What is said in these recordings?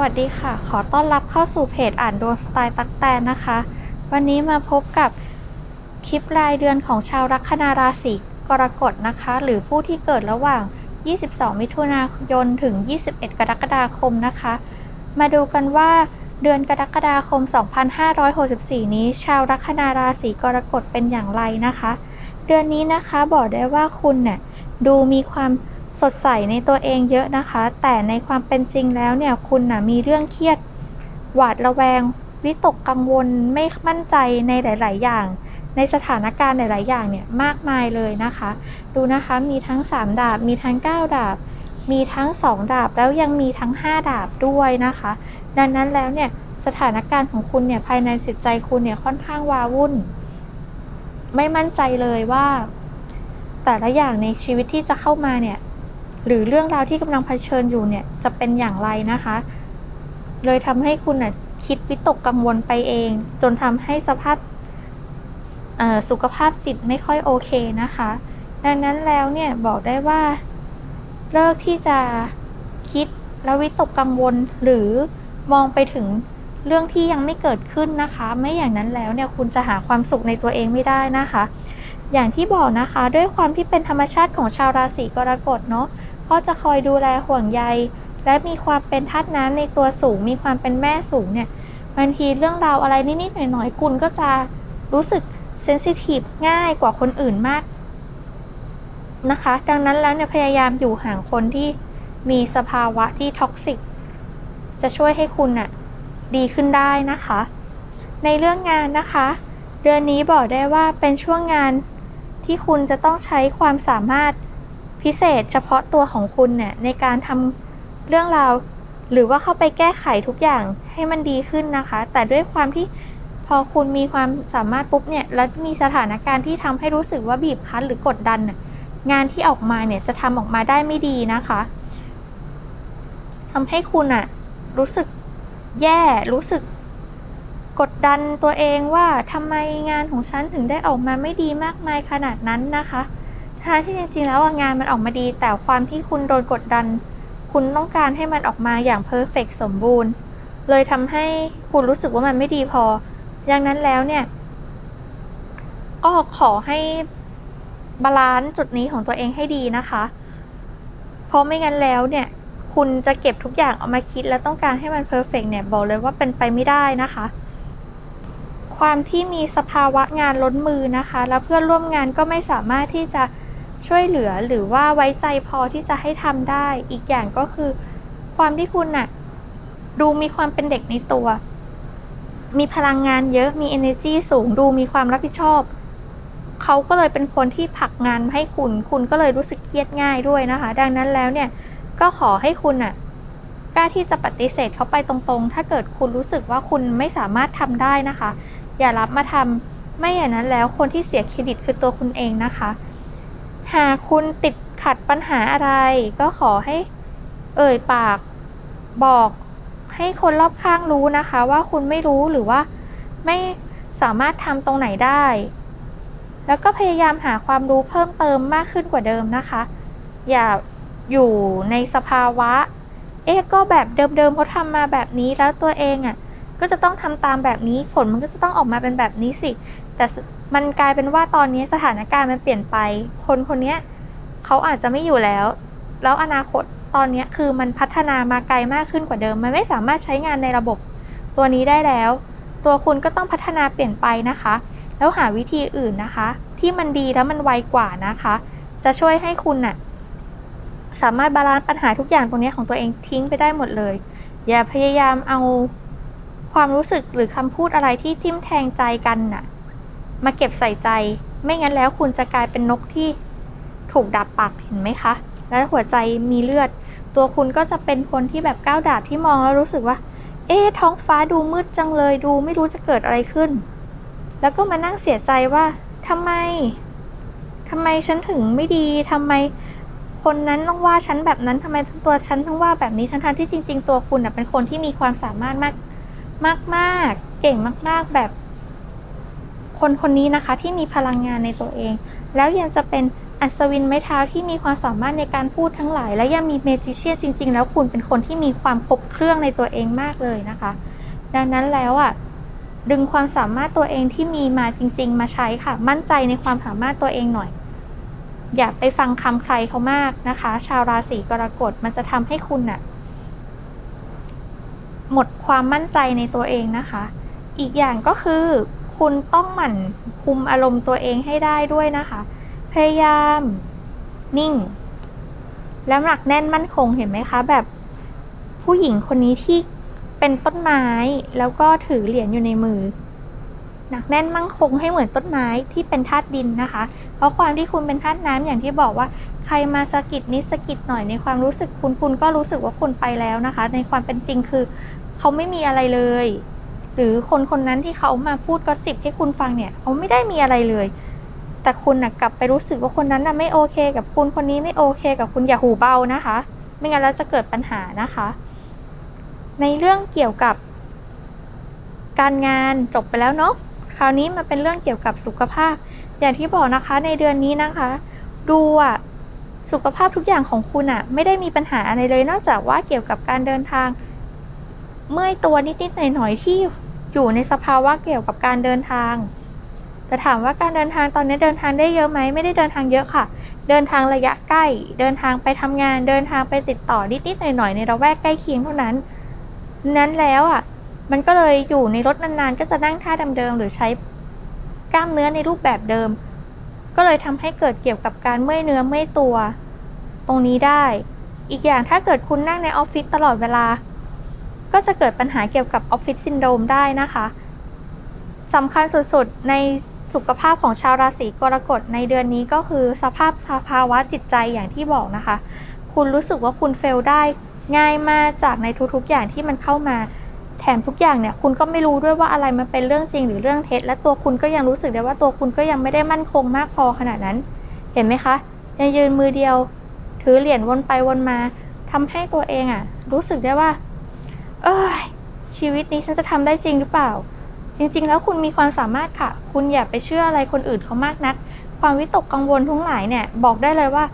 วัสดีค่ะ ขอต้อนรับเข้าสู่เพจอ่านดวงสไตล์ตักแตนนะคะ วันนี้มาพบกับคลิปรายเดือนของชาวลัคนาราศีกรกฎนะคะ หรือผู้ที่เกิดระหว่าง 22 มิถุนายนถึง 21 กรกฎาคมนะคะ มาดูกันว่าเดือนกรกฎาคม 2564 นี้ชาวลัคนาราศีกรกฎเป็นอย่างไรนะคะ เดือนนี้นะคะบอกได้ว่าคุณเนี่ยดูมีความ สดใสในตัวเองเยอะนะคะ แต่ในความเป็นจริงแล้วเนี่ยคุณนะมีเรื่องเครียด หวาดระแวง วิตกกังวลไม่มั่นใจในหลาย ๆ อย่าง ในสถานการณ์หลาย ๆ อย่างเนี่ยมากมายเลยนะคะ ดูนะคะมีทั้ง 3 ดาบ มีทั้ง 9 ดาบ มีทั้ง 2 ดาบแล้วยังมีทั้ง 5 ดาบด้วยนะคะ ดังนั้นแล้วเนี่ยสถานการณ์ของคุณเนี่ยภายในจิตใจคุณเนี่ยค่อนข้างวาวุ่น ไม่มั่นใจเลยว่า แต่ละอย่างในชีวิตที่จะเข้ามาเนี่ย หรือเรื่องราวที่กำลังเผชิญอยู่เนี่ยจะเป็นอย่างไรนะคะ เลยทำให้คุณน่ะคิดวิตกกังวลไปเอง จนทำให้สภาพสุขภาพจิตไม่ค่อยโอเคนะคะ ดังนั้นแล้วเนี่ยบอกได้ว่าเลิกที่จะคิดแล้ววิตกกังวลหรือมองไปถึงเรื่องที่ยังไม่เกิดขึ้นนะคะ ไม่อย่างนั้นแล้วเนี่ยคุณจะหาความสุขในตัวเองไม่ได้นะคะ อย่างที่บอกนะคะ ด้วยความที่เป็นธรรมชาติของชาวราศีกรกฎเนาะ ก็จะคอยดูแลห่วงใย และมีความเป็นธาตุน้ำในตัวสูง มีความเป็นแม่สูงเนี่ยบางทีเรื่องราวอะไรนิดๆหน่อยๆคุณก็จะรู้สึกเซนซิทีฟง่ายกว่าคนอื่นมากนะคะ ดังนั้นแล้วเนี่ยพยายามอยู่ห่างคนที่มีสภาวะที่ท็อกซิกจะช่วยให้คุณน่ะดีขึ้นได้นะคะ ในเรื่องงานนะคะ เดือนนี้บอกได้ว่าเป็นช่วงงานที่คุณจะต้องใช้ความสามารถ พิเศษเฉพาะตัวของคุณเนี่ยในการทำเรื่องราว หรือว่าเข้าไปแก้ไขทุกอย่างให้มันดีขึ้นนะคะ แต่ด้วยความที่พอคุณมีความสามารถปุ๊บเนี่ยแล้วมีสถานการณ์ที่ทำให้รู้สึกว่าบีบคั้นหรือกดดันน่ะงานที่ออกมาเนี่ยจะทำออกมาได้ไม่ดีนะคะทำให้คุณอะรู้สึกแย่รู้สึกกดดันตัวเองว่าทำไมงานของฉันถึงได้ออกมาไม่ดีมากมายขนาดนั้นนะคะ ทั้งที่จริงๆแล้วงานมันออกมาดี แต่ความที่คุณโดนกดดัน คุณต้องการให้มันออกมาอย่างเพอร์เฟกสมบูรณ์ เลยทำให้คุณรู้สึกว่ามันไม่ดีพอ ดังนั้นแล้วเนี่ย ก็ขอให้บาลานซ์จุดนี้ของตัวเองให้ดีนะคะ เพราะไม่งั้นแล้วเนี่ย คุณจะเก็บทุกอย่างเอามาคิด แล้วต้องการให้มันเพอร์เฟกเนี่ย บอกเลยว่าเป็นไปไม่ได้นะคะ ความที่มีสภาวะงานล้นมือนะคะ แล้วเพื่อนร่วมงานก็ไม่สามารถที่จะ ช่วยเหลือหรือว่าไว้ใจพอที่จะให้ทำได้ อีกอย่างก็คือ ความที่คุณน่ะ ดูมีความเป็นเด็กในตัว มีพลังงานเยอะมี energy สูงดูมีความรับผิดชอบ เขาก็เลยเป็นคนที่ผลักงานมาให้คุณ คุณก็เลยรู้สึกเครียดง่ายด้วยนะคะ ดังนั้นแล้วเนี่ยก็ขอให้คุณน่ะกล้าที่จะปฏิเสธเขาไปตรงๆ ถ้าเกิดคุณรู้สึกว่าคุณไม่สามารถทำได้นะคะ อย่ารับมาทำไม่อย่างนั้นแล้วคนที่เสียเครดิตคือตัวคุณเองนะคะ หากคุณติดขัดปัญหาอะไร ก็ขอให้เอ่ยปากบอกให้คนรอบข้างรู้นะคะ ว่าคุณไม่รู้หรือว่าไม่สามารถทำตรงไหนได้ แล้วก็พยายามหาความรู้เพิ่มเติมมากขึ้นกว่าเดิมนะคะ อย่าอยู่ในสภาวะ เอ๊ะก็แบบเดิมๆเขาทำมาแบบนี้แล้วตัวเองอะ่ะก็จะต้องทำตามแบบนี้ผลมันก็จะต้องออกมาเป็นแบบนี้สิ แต่ มันกลายเป็นว่าตอนนี้สถานการณ์มันเปลี่ยนไป คนคนนี้เขาอาจจะไม่อยู่แล้ว แล้วอนาคตตอนนี้คือมันพัฒนามาไกลมากขึ้นกว่าเดิม มันไม่สามารถใช้งานในระบบตัวนี้ได้แล้ว ตัวคุณก็ต้องพัฒนาเปลี่ยนไปนะคะ แล้วหาวิธีอื่นนะคะ ที่มันดีแล้วมันไวกว่านะคะ จะช่วยให้คุณน่ะสามารถบาลานซ์ปัญหาทุกอย่างตรงนี้ของตัวเองทิ้งไปได้หมดเลย อย่าพยายามเอาความรู้สึกหรือคำพูดอะไรที่ทิ่มแทงใจกันน่ะ มาเก็บใส่ใจ ไม่งั้นแล้วคุณจะกลายเป็นนกที่ถูกดับปากเห็นไหมคะ แล้วหัวใจมีเลือด ตัวคุณก็จะเป็นคนที่แบบก้าวดาบที่มองแล้วรู้สึกว่า เอ๊ท้องฟ้าดูมืดจังเลยดูไม่รู้จะเกิดอะไรขึ้น แล้วก็มานั่งเสียใจว่าทำไมทำไมฉันถึงไม่ดีทำไมคนนั้นต้องว่าฉันแบบนั้นทำไมตัวฉันต้องว่าแบบนี้ทั้งๆที่จริง ๆ ตัวคุณเป็นคนที่มีความสามารถมากมากมากเก่งมาก ๆ แบบ คนคนนี้นะคะที่มีพลังงานในตัวเอง แล้วยังจะเป็นอัศวินไม้เท้าที่มีความสามารถในการพูดทั้งหลาย และยังมีเมจิเชียนจริง ๆ แล้วคุณเป็นคนที่มีความครบเครื่องในตัวเองมากเลยนะคะ ดังนั้นแล้วอะดึงความสามารถตัวเองที่มีมาจริง ๆ มาใช้ค่ะ มั่นใจในความสามารถตัวเองหน่อย อย่าไปฟังคำใครเขามากนะคะ ชาวราศีกรกฎมันจะทำให้คุณน่ะหมดความมั่นใจในตัวเองนะคะ อีกอย่างก็คือ คุณต้องหมั่นคุมอารมณ์ตัวเองให้ได้ด้วยนะคะ พยายามนิ่ง แล้วหนักแน่นมั่นคงเห็นไหมคะ แบบผู้หญิงคนนี้ที่เป็นต้นไม้แล้วก็ถือเหรียญอยู่ในมือ หนักแน่นมั่นคงให้เหมือนต้นไม้ที่เป็นธาตุดินนะคะ เพราะความที่คุณเป็นธาตุน้ำอย่างที่บอกว่า ใครมาสะกิดนิดสะกิดหน่อยในความรู้สึกคุณคุณก็รู้สึกว่าคุณไปแล้วนะคะ ในความเป็นจริงคือ เขาไม่มีอะไรเลย หรือคนคนนั้นที่เขามาพูดก็สิบให้คุณฟังเนี่ยเขาไม่ได้มีอะไรเลย แต่คุณนะกลับไปรู้สึกว่าคนนั้นนะไม่โอเค กับคุณคนนี้ไม่โอเค กับคุณอย่าหูเบานะคะ ไม่งั้นแล้วจะเกิดปัญหานะคะ ในเรื่องเกี่ยวกับ การงานจบไปแล้วเนาะคราวนี้มาเป็นเรื่องเกี่ยวกับสุขภาพ อย่างที่บอกนะคะในเดือนนี้นะคะ ดูอะสุขภาพทุกอย่างของคุณอะไม่ได้มีปัญหาอะไรเลย นอกจากว่าเกี่ยวกับการเดินทาง เมื่อยตัวนิดๆหน่อยๆที่ อยู่ในสภาวะเกี่ยวกับการเดินทาง แต่ถามว่าการเดินทางตอนนี้เดินทางได้เยอะไหมไม่ได้เดินทางเยอะค่ะ เดินทางระยะใกล้ เดินทางไปทำงาน เดินทางไปติดต่อนิดๆหน่อยๆในระแวกใกล้เคียงเท่านั้น นั้นแล้วอะ มันก็เลยอยู่ในรถนานๆ ก็จะนั่งท่าเดิมๆหรือใช้กล้ามเนื้อในรูปแบบเดิม ก็เลยทำให้เกิดเกี่ยวกับการเมื่อยเนื้อเมื่อยตัว ตรงนี้ได้ อีกอย่างถ้าเกิดคุณนั่งในออฟฟิศตลอดเวลา ก็จะเกิดปัญหาเกี่ยวกับออฟฟิศซินโดรมได้นะคะสำคัญสุดๆ ในสุขภาพของชาวราศีกรกฎในเดือนนี้ก็คือสภาพสภาวะจิตใจอย่างที่บอกนะคะ คุณรู้สึกว่าคุณเฟลได้ง่ายมากจากในทุกๆ อย่างที่มันเข้ามา แถมทุกอย่างเนี่ยคุณก็ไม่รู้ด้วยว่าอะไรมันเป็นเรื่องจริงหรือเรื่องเท็จ และตัวคุณก็ยังรู้สึกได้ว่าตัวคุณก็ยังไม่ได้มั่นคงมากพอขนาดนั้น เห็นไหมคะยังยืนมือเดียว ถือเหรียญวนไปวนมาทำให้ตัวเองอะ รู้สึกได้ว่า เอ้ยชีวิตนี้ฉันจะทำได้จริงหรือเปล่า จริง ๆ แล้วคุณมีความสามารถค่ะ คุณอย่าไปเชื่ออะไรคนอื่นเขามากนัก ความวิตกกังวลทั้งหลายเนี่ยบอกได้เลยว่า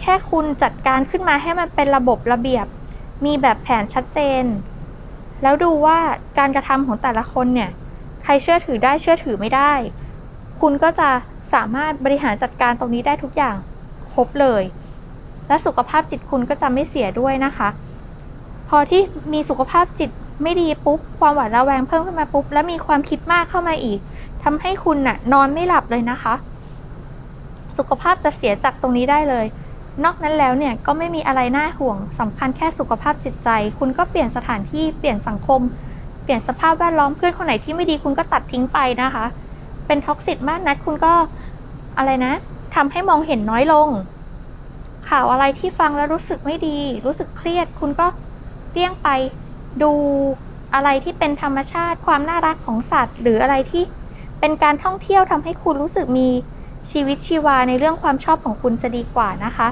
แค่คุณจัดการขึ้นมาให้มันเป็นระบบระเบียบ มีแบบแผนชัดเจน แล้วดูว่าการกระทำของแต่ละคนเนี่ยใครเชื่อถือได้เชื่อถือไม่ได้ คุณก็จะสามารถบริหารจัดการตรงนี้ได้ทุกอย่างครบเลย และสุขภาพจิตคุณก็จะไม่เสียด้วยนะคะ พอที่มีสุขภาพจิตไม่ดีปุ๊บ ความหวาดระแวงเพิ่มขึ้นมาปุ๊บ แล้วมีความคิดมากเข้ามาอีกทำให้คุณน่ะนอนไม่หลับเลยนะคะ สุขภาพจะเสียจากตรงนี้ได้เลย นอกนั้นแล้วเนี่ยก็ไม่มีอะไรน่าห่วงสำคัญแค่สุขภาพจิตใจ คุณก็เปลี่ยนสถานที่เปลี่ยนสังคม เปลี่ยนสภาพแวดล้อมเพื่อนคนไหนที่ไม่ดีคุณก็ตัดทิ้งไปนะคะ เป็นท็อกซิตมากนัดคุณก็อะไรนะทำให้มองเห็นน้อยลง ข่าวอะไรที่ฟังแล้วรู้สึกไม่ดี รู้สึกเครียด คุณก็ เลี่ยงไปดูอะไรที่เป็นธรรมชาติความน่ารักของสัตว์ หรืออะไรที่เป็นการท่องเที่ยวทำให้คุณรู้สึกมีชีวิตชีวาในเรื่องความชอบของคุณจะดีกว่านะคะ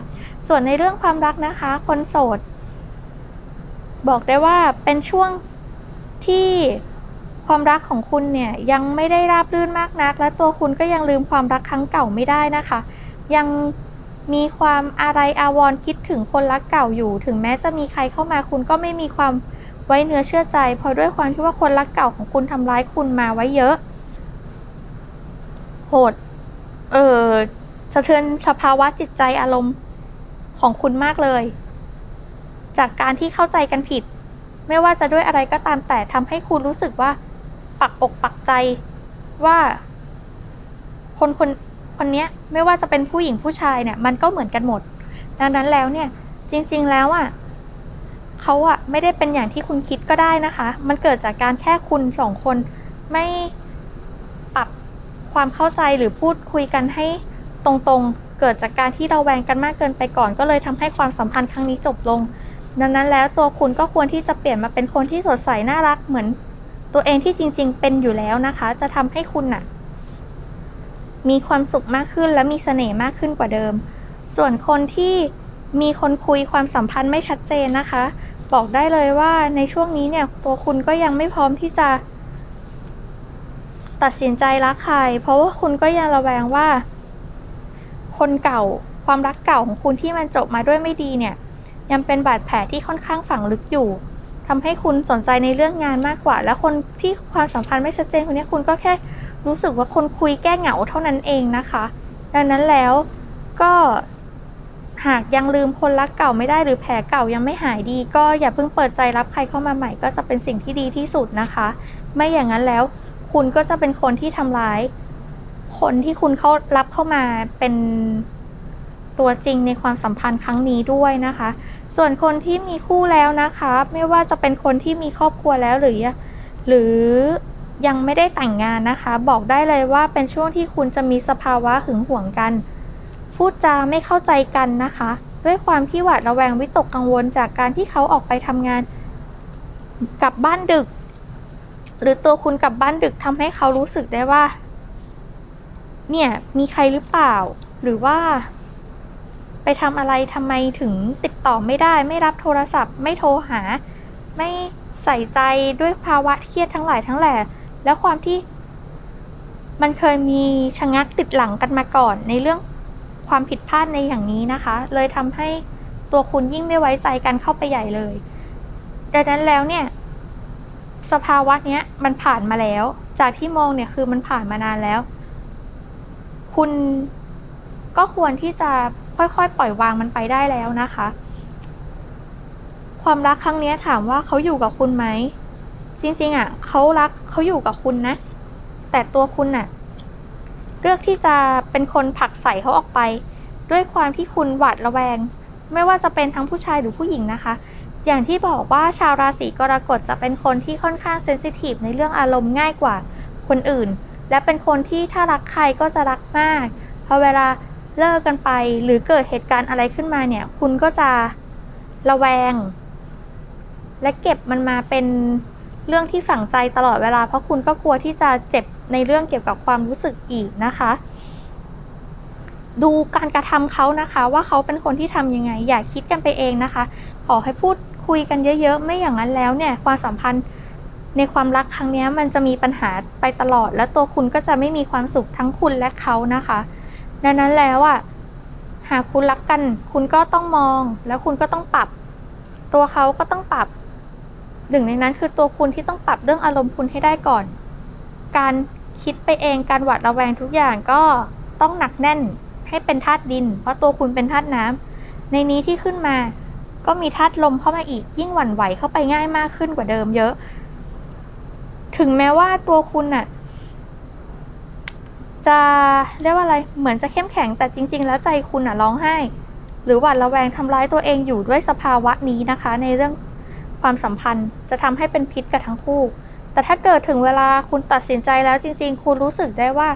ส่วนในเรื่องความรักนะคะ คนโสด บอกได้ว่าเป็นช่วงที่ความรักของคุณเนี่ยยังไม่ได้ราบรื่นมากนัก และตัวคุณก็ยังลืมความรักครั้งเก่าไม่ได้นะคะ ยัง มีความอะไรอาวรณ์คิดถึงคนรักเก่าอยู่ ถึงแม้จะมีใครเข้ามาคุณก็ไม่มีความไว้เนื้อเชื่อใจ เพราะด้วยความที่ว่าคนรักเก่าของคุณทำร้ายคุณมาไว้เยอะ โหด เออสะเทือนสภาวะจิตใจอารมณ์ของคุณมากเลย จากการที่เข้าใจกันผิด ไม่ว่าจะด้วยอะไรก็ตามแต่ทำให้คุณรู้สึกว่า ปักอกปักใจว่า คนคน คนเนี้ยไม่ว่าจะเป็นผู้หญิงผู้ชายเนี่ยมันก็เหมือนกันหมด ดังนั้นแล้วเนี่ยจริงๆแล้วอะเขาอะไม่ได้เป็นอย่างที่คุณคิดก็ได้นะคะ มันเกิดจากการแค่คุณสองคนไม่ปรับความเข้าใจหรือพูดคุยกันให้ตรงๆ เกิดจากการที่เราแวงกันมากเกินไปก่อน ก็เลยทำให้ความสัมพันธ์ครั้งนี้จบลง ดังนั้นแล้วตัวคุณก็ควรที่จะเปลี่ยนมาเป็นคนที่สดใสน่ารักเหมือนตัวเองที่จริง ๆ เป็นอยู่แล้วนะคะ จะทำให้คุณน่ะ มีความสุขมากขึ้นและมีเสน่ห์มากขึ้นกว่าเดิม ส่วนคนที่มีคนคุยความสัมพันธ์ไม่ชัดเจนนะคะ บอกได้เลยว่าในช่วงนี้เนี่ยตัวคุณก็ยังไม่พร้อมที่จะ ตัดสินใจรักใคร เพราะว่าคุณก็ยังระแวงว่า คนเก่าความรักเก่าของคุณที่มันจบมาด้วยไม่ดีเนี่ย ยังเป็นบาดแผลที่ค่อนข้างฝังลึกอยู่ทำให้คุณสนใจในเรื่องงานมากกว่า แล้วคนที่ความสัมพันธ์ไม่ชัดเจนคนนี้คุณก็แค่ รู้สึกว่าคนคุยแก้เหงาเท่านั้นเองนะคะ ดังนั้นแล้วก็หากยังลืมคนรักเก่าไม่ได้หรือแผลเก่ายังไม่หายดี ก็อย่าเพิ่งเปิดใจรับใครเข้ามาใหม่ก็จะเป็นสิ่งที่ดีที่สุดนะคะ ไม่อย่างนั้นแล้ว คุณก็จะเป็นคนที่ทำร้าย คนที่คุณเข้ารับเข้ามาเป็นตัวจริงในความสัมพันธ์ครั้งนี้ด้วยนะคะ ส่วนคนที่มีคู่แล้วนะคะ ไม่ว่าจะเป็นคนที่มีครอบครัวแล้วหรือ หรือ ยังไม่ได้แต่งงานนะคะ บอกได้เลยว่าเป็นช่วงที่คุณจะมีสภาวะหึงหวงกัน พูดจาไม่เข้าใจกันนะคะ ด้วยความที่หวาดระแวงวิตกกังวลจากการที่เขาออกไปทำงาน กลับบ้านดึก หรือตัวคุณกลับบ้านดึกทำให้เขารู้สึกได้ว่า เนี่ยมีใครหรือเปล่า หรือว่า ไปทำอะไรทำไมถึงติดต่อไม่ได้ ไม่รับโทรศัพท์ ไม่โทรหา ไม่ใส่ใจด้วยภาวะเครียดทั้งหลายทั้งแหล่ และความที่มันเคยมีชะงักติดหลังกันมาก่อน ในเรื่องความผิดพลาดในอย่างนี้นะคะ เลยทำให้ตัวคุณยิ่งไม่ไว้ใจกันเข้าไปใหญ่เลย ดังนั้นแล้วเนี่ย สภาวะเนี้ยมันผ่านมาแล้ว จากที่มองเนี่ยคือมันผ่านมานานแล้ว คุณก็ควรที่จะค่อยๆ ปล่อยวางมันไปได้แล้วนะคะ ความรักครั้งนี้ถามว่าเขาอยู่กับคุณไหม จริงๆอะเขารักเขาอยู่กับคุณนะ แต่ตัวคุณน่ะ เลือกที่จะเป็นคนผลักใส่เขาออกไป ด้วยความที่คุณหวาดระแวง ไม่ว่าจะเป็นทั้งผู้ชายหรือผู้หญิงนะคะ อย่างที่บอกว่าชาวราศีกรกฎจะเป็นคนที่ค่อนข้างเซนซิทีฟในเรื่องอารมณ์ง่ายกว่าคนอื่น และเป็นคนที่ถ้ารักใครก็จะรักมากพอเวลาเลิกกันไปหรือเกิดเหตุการณ์อะไรขึ้นมาเนี่ย คุณก็จะระแวง และเก็บมันมาเป็น เรื่องที่ฝังใจตลอดเวลา เพราะคุณก็กลัวที่จะเจ็บในเรื่องเกี่ยวกับความรู้สึกอีกนะคะ ดูการกระทำเขานะคะ ว่าเขาเป็นคนที่ทำยังไง อย่าคิดกันไปเองนะคะ ขอให้พูดคุยกันเยอะๆ ไม่อย่างนั้นแล้วเนี่ยความสัมพันธ์ในความรักครั้งนี้มันจะมีปัญหาไปตลอด และตัวคุณก็จะไม่มีความสุขทั้งคุณและเขานะคะ ดังนั้นแล้วอะหากคุณรักกัน คุณก็ต้องมอง แล้วคุณก็ต้องปรับ ตัวเขาก็ต้องปรับ หนึ่งในนั้นคือตัวคุณที่ต้องปรับเรื่องอารมณ์คุณให้ได้ก่อน การคิดไปเองการหวาดระแวงทุกอย่างก็ต้องหนักแน่นให้เป็นธาตุดิน เพราะตัวคุณเป็นธาตุน้ำในนี้ที่ขึ้นมาก็มีธาตุลมเข้ามาอีกยิ่งหวั่นไหวเข้าไปง่ายมากขึ้นกว่าเดิมเยอะ ถึงแม้ว่าตัวคุณน่ะ จะเรียกว่าอะไรเหมือนจะเข้มแข็งแต่จริง ๆ แล้วใจคุณน่ะร้องไห้ หรือหวาดระแวงทำร้ายตัวเองอยู่ด้วยสภาวะนี้นะคะ ในเรื่อง ความสัมพันธ์จะทำให้เป็นพิษกับทั้งคู่ แต่ถ้าเกิดถึงเวลาคุณตัดสินใจแล้วจริง ๆ คุณรู้สึกได้ว่า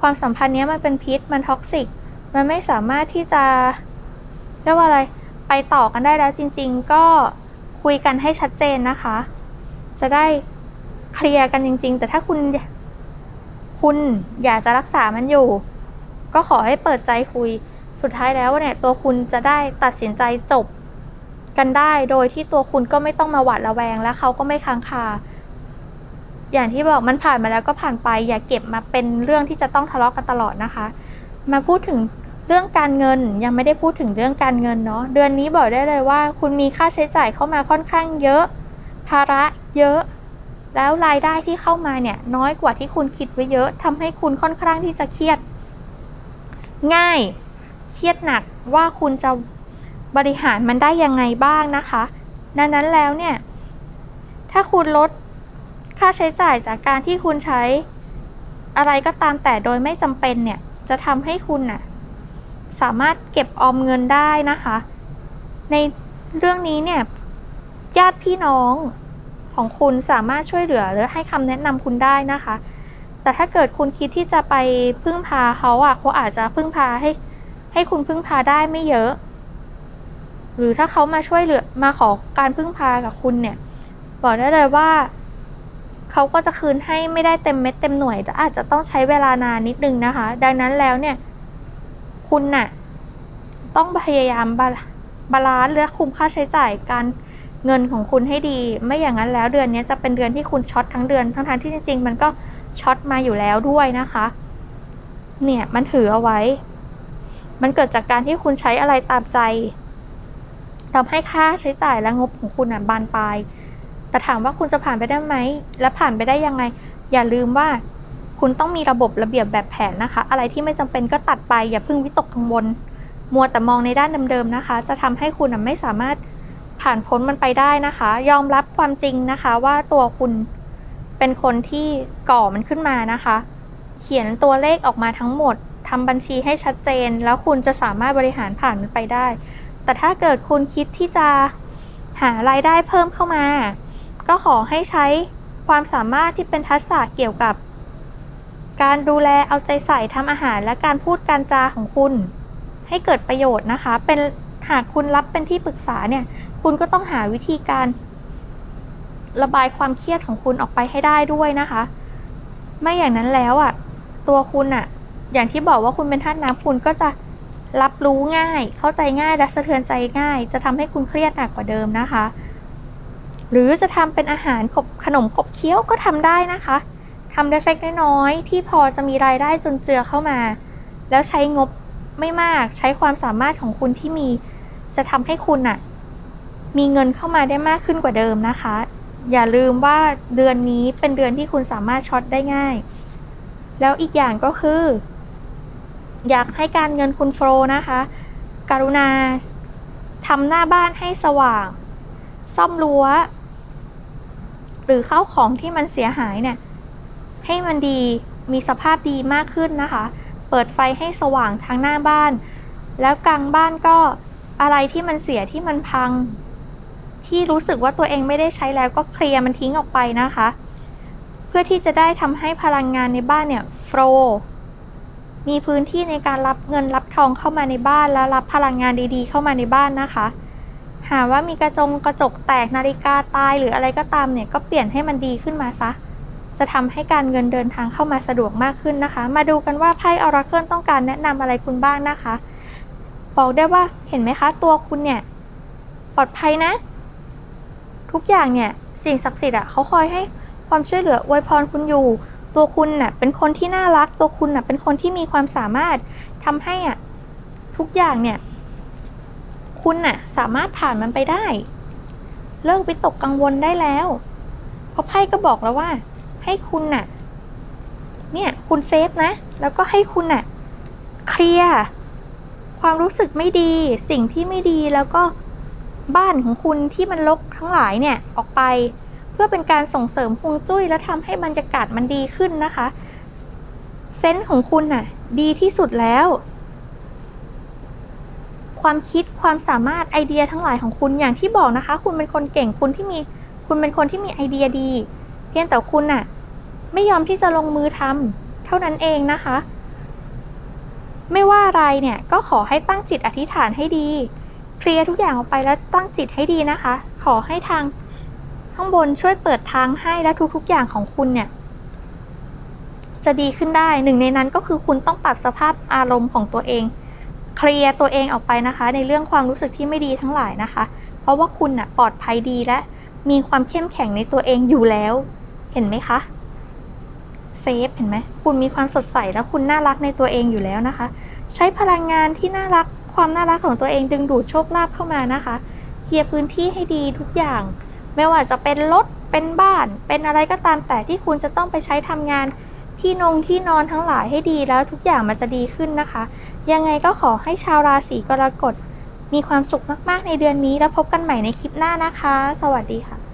ความสัมพันธ์นี้มันเป็นพิษมันท็อกซิกมันไม่สามารถที่จะเรียกว่าอะไรไปต่อกันได้แล้วจริง ๆ ก็คุยกันให้ชัดเจนนะคะ จะได้เคลียร์กันจริง ๆ แต่ถ้าคุณคุณอยากจะรักษามันอยู่ ก็ขอให้เปิดใจคุยสุดท้ายแล้วเนี่ยตัวคุณจะได้ตัดสินใจจบ กันได้โดยที่ตัวคุณก็ไม่ต้องมาหวาดระแวงและเขาก็ไม่ค้างคา อย่างที่บอกมันผ่านมาแล้วก็ผ่านไป อย่าเก็บมาเป็นเรื่องที่จะต้องทะเลาะกันตลอดนะคะ มาพูดถึงเรื่องการเงินยังไม่ได้พูดถึงเรื่องการเงินเนาะเดือนนี้บอกได้เลยว่า คุณมีค่าใช้จ่ายเข้ามาค่อนข้างเยอะ ภาระเยอะ แล้วรายได้ที่เข้ามาเนี่ยน้อยกว่าที่คุณคิดไว้เยอะทำให้คุณค่อนข้างที่จะเครียด ง่าย เครียดหนักว่าคุณจะ บริหารมันได้ยังไงบ้างนะคะดังนั้นแล้วเนี่ย ถ้าคุณลดค่าใช้จ่ายจากการที่คุณใช้ อะไรก็ตามแต่โดยไม่จำเป็นเนี่ย จะทำให้คุณน่ะ สามารถเก็บออมเงินได้นะคะ ในเรื่องนี้เนี่ย ญาติพี่น้องของคุณสามารถช่วยเหลือหรือให้คำแนะนำคุณได้นะคะ แต่ถ้าเกิดคุณคิดที่จะไปพึ่งพาเขาอะเขาอาจจะพึ่งพาให้ ให้คุณพึ่งพาได้ไม่เยอะ หรือถ้าเขามาช่วยเหลือมาขอการพึ่งพากับคุณเนี่ย บอกได้เลยว่า เขาก็จะคืนให้ไม่ได้เต็มเม็ดเต็มหน่วยแต่อาจจะต้องใช้เวลานานนิดนึงนะคะ ดังนั้นแล้วเนี่ย คุณน่ะ ต้องพยายามบาบาลานซ์และคุมค่าใช้จ่ายการเงินของคุณให้ดี ไม่อย่างนั้นแล้วเดือนนี้จะเป็นเดือนที่คุณช็อตทั้งเดือนทั้งๆที่จริงๆ มันก็ช็อตมาอยู่แล้วด้วยนะคะ เนี่ยมันถือเอาไว้ มันเกิดจากการที่คุณใช้อะไรตามใจ ทำให้ค่าใช้จ่ายและงบของคุณอะบานปลาย แต่ถามว่าคุณจะผ่านไปได้ไหม และผ่านไปได้ยังไง อย่าลืมว่าคุณต้องมีระบบระเบียบแบบแผนนะคะ อะไรที่ไม่จำเป็นก็ตัดไป อย่าเพิ่งวิตกกังวล มัวแต่มองในด้านเดิมๆนะคะ จะทำให้คุณอะไม่สามารถผ่านพ้นมันไปได้นะคะ ยอมรับความจริงนะคะ ว่าตัวคุณเป็นคนที่ก่อมันขึ้นมานะคะ เขียนตัวเลขออกมาทั้งหมดทำบัญชีให้ชัดเจน แล้วคุณจะสามารถบริหารผ่านมันไปได้ แต่ถ้าเกิดคุณคิดที่จะหารายได้เพิ่มเข้ามา ก็ขอให้ใช้ความสามารถที่เป็นทักษะเกี่ยวกับ การดูแลเอาใจใส่ทำอาหารและการพูดการจาของคุณ ให้เกิดประโยชน์นะคะ เป็นหากคุณรับเป็นที่ปรึกษาเนี่ย คุณก็ต้องหาวิธีการ ระบายความเครียดของคุณออกไปให้ได้ด้วยนะคะ ไม่อย่างนั้นแล้วอะ ตัวคุณอะ อย่างที่บอกว่าคุณเป็นท่านน้ำคุณก็จะ รับรู้ง่าย เข้าใจง่าย และสะเทือนใจง่าย จะทำให้คุณเครียดหนักกว่าเดิมนะคะ หรือจะทำเป็นอาหารขบขนมขบเคี้ยวก็ทำได้นะคะทำเล็กๆน้อยๆที่พอจะมีรายได้จนเจือเข้ามา แล้วใช้งบไม่มากใช้ความสามารถของคุณที่มีจะทำให้คุณอะมีเงินเข้ามาได้มากขึ้นกว่าเดิมนะคะ อย่าลืมว่าเดือนนี้เป็นเดือนที่คุณสามารถช็อตได้ง่าย แล้วอีกอย่างก็คือ อยากให้การเงินคุณโฟลนะคะ กรุณาทำหน้าบ้านให้สว่าง ซ่อมรั้ว หรือเข้าของที่มันเสียหายเนี่ย ให้มันดีมีสภาพดีมากขึ้นนะคะ เปิดไฟให้สว่างทางหน้าบ้าน แล้วกลางบ้านก็อะไรที่มันเสียที่มันพัง ที่รู้สึกว่าตัวเองไม่ได้ใช้แล้วก็เคลียร์มันทิ้งออกไปนะคะ เพื่อที่จะได้ทำให้พลังงานในบ้านเนี่ยโฟล มีพื้นที่ในการรับเงินรับทองเข้ามาในบ้าน แล้วรับพลังงานดีๆ เข้ามาในบ้านนะคะ หาว่ามีกระจงกระจกแตกนาฬิกาตายหรืออะไรก็ตามเนี่ยก็เปลี่ยนให้มันดีขึ้นมาซะ จะทำให้การเงินเดินทางเข้ามาสะดวกมากขึ้นนะคะ มาดูกันว่าไพ่ออราเคิลต้องการแนะนำอะไรคุณบ้างนะคะ บอกได้ว่าเห็นไหมคะ ตัวคุณเนี่ยปลอดภัยนะ ทุกอย่างเนี่ยสิ่งศักดิ์สิทธิ์อะเขาคอยให้ความช่วยเหลืออวยพรคุณอยู่ ตัวคุณน่ะเป็นคนที่น่ารักตัวคุณน่ะเป็นคนที่มีความสามารถทำให้อะทุกอย่างเนี่ย คุณน่ะสามารถผ่านมันไปได้ เลิกวิตกกังวลได้แล้วเพราะไพ่ก็บอกแล้วว่า ให้คุณน่ะ เนี่ยคุณเซฟนะ แล้วก็ให้คุณน่ะเคลียร์ความรู้สึกไม่ดี สิ่งที่ไม่ดีแล้วก็บ้านของคุณที่มันรกทั้งหลายเนี่ยออกไป เพื่อเป็นการส่งเสริมฮวงจุ้ย และทำให้บรรยากาศมันดีขึ้นนะคะ เซนส์ของคุณน่ะ ดีที่สุดแล้ว ความคิดความสามารถไอเดียทั้งหลายของคุณอย่างที่บอกนะคะ คุณเป็นคนเก่งคุณที่มี คุณเป็นคนที่มีไอเดียดี เพียงแต่คุณน่ะ ไม่ยอมที่จะลงมือทำเท่านั้นเองนะคะ ไม่ว่าอะไรเนี่ยก็ขอให้ตั้งจิตอธิษฐานให้ดีเคลียร์ทุกอย่างออกไปแล้วตั้งจิตให้ดีนะคะ ขอให้ทาง ข้างบนช่วยเปิดทางให้และทุกๆอย่างของคุณเนี่ย จะดีขึ้นได้หนึ่งในนั้นก็คือคุณต้องปรับสภาพอารมณ์ของตัวเอง เคลียร์ตัวเองออกไปนะคะ ในเรื่องความรู้สึกที่ไม่ดีทั้งหลายนะคะ เพราะว่าคุณน่ะปลอดภัยดีและมีความเข้มแข็งในตัวเองอยู่แล้ว เห็นไหมคะเซฟเห็นไหมคุณมีความสดใสและคุณน่ารักในตัวเองอยู่แล้วนะคะ ใช้พลังงานที่น่ารักความน่ารักของตัวเองดึงดูดโชคลาภเข้ามานะคะ เคลียร์พื้นที่ให้ดีทุกอย่าง ไม่ว่าจะเป็นรถเป็นบ้าน เป็นอะไรก็ตามแต่ที่คุณจะต้องไปใช้ทำงานที่นงที่นอนทั้งหลายให้ดีแล้วทุกอย่างมันจะดีขึ้นนะคะ ยังไงก็ขอให้ชาวราศีกรกฎมีความสุขมาก ๆ ในเดือนนี้แล้วพบกันใหม่ในคลิปหน้านะคะ สวัสดีค่ะ